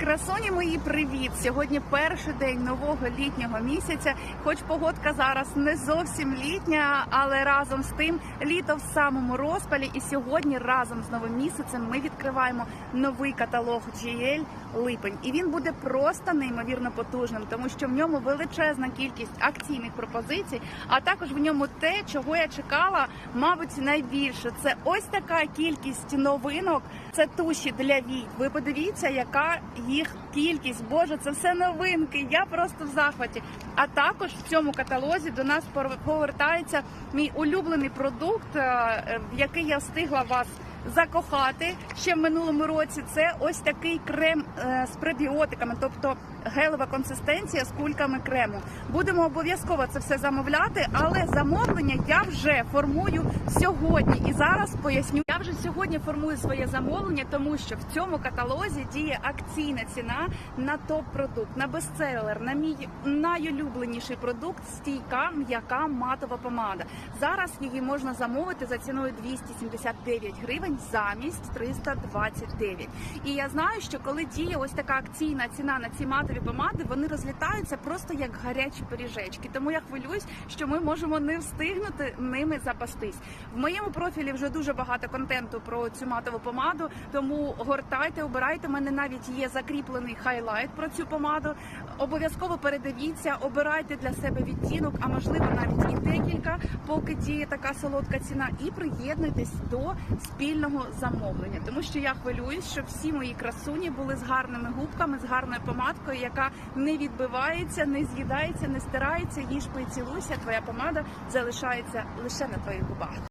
Красоні мої, привіт! Сьогодні перший день нового літнього місяця. Хоч погодка зараз не зовсім літня, але разом з тим літо в самому розпалі. І сьогодні разом з новим місяцем ми відкриваємо новий каталог GL липень. І він буде просто неймовірно потужним, тому що в ньому величезна кількість акційних пропозицій, а також в ньому те, чого я чекала, мабуть, найбільше. Це ось така кількість новинок. Це туші для вій. Ви подивіться, яка їх кількість. Боже, це все новинки. Я просто в захваті. А також в цьому каталозі до нас повертається мій улюблений продукт, е, е, в який я встигла вас. Закохати ще в минулому році це ось такий крем е, з пребіотиками, тобто гелева консистенція з кульками крему. Будемо обов'язково це все замовляти, але замовлення я вже формую сьогодні. І зараз поясню. Я вже сьогодні формую своє замовлення, тому що в цьому каталозі діє акційна ціна на топ-продукт, на бестселер, на мій найулюбленіший продукт стійка м'яка матова помада. Зараз її можна замовити за ціною 279 гривень замість 329. І я знаю, що коли діє ось така акційна ціна на ці матові помади, вони розлітаються просто як гарячі пиріжечки. Тому я хвилююсь, що ми можемо не встигнути ними запастись. В моєму профілі вже дуже багато контенту про цю матову помаду. Тому гортайте, обирайте. У мене навіть є закріплений хайлайт про цю помаду. Обов'язково передивіться, обирайте для себе відтінок, а можливо навіть і декілька, поки діє така солодка ціна, і приєднуйтесь до спільного замовлення, тому що я хвилююсь, щоб всі мої красуні були з гарними губками, з гарною помадкою, яка не відбивається, не з'їдається, не стирається. Їж пий. Твоя помада залишається лише на твоїх губах.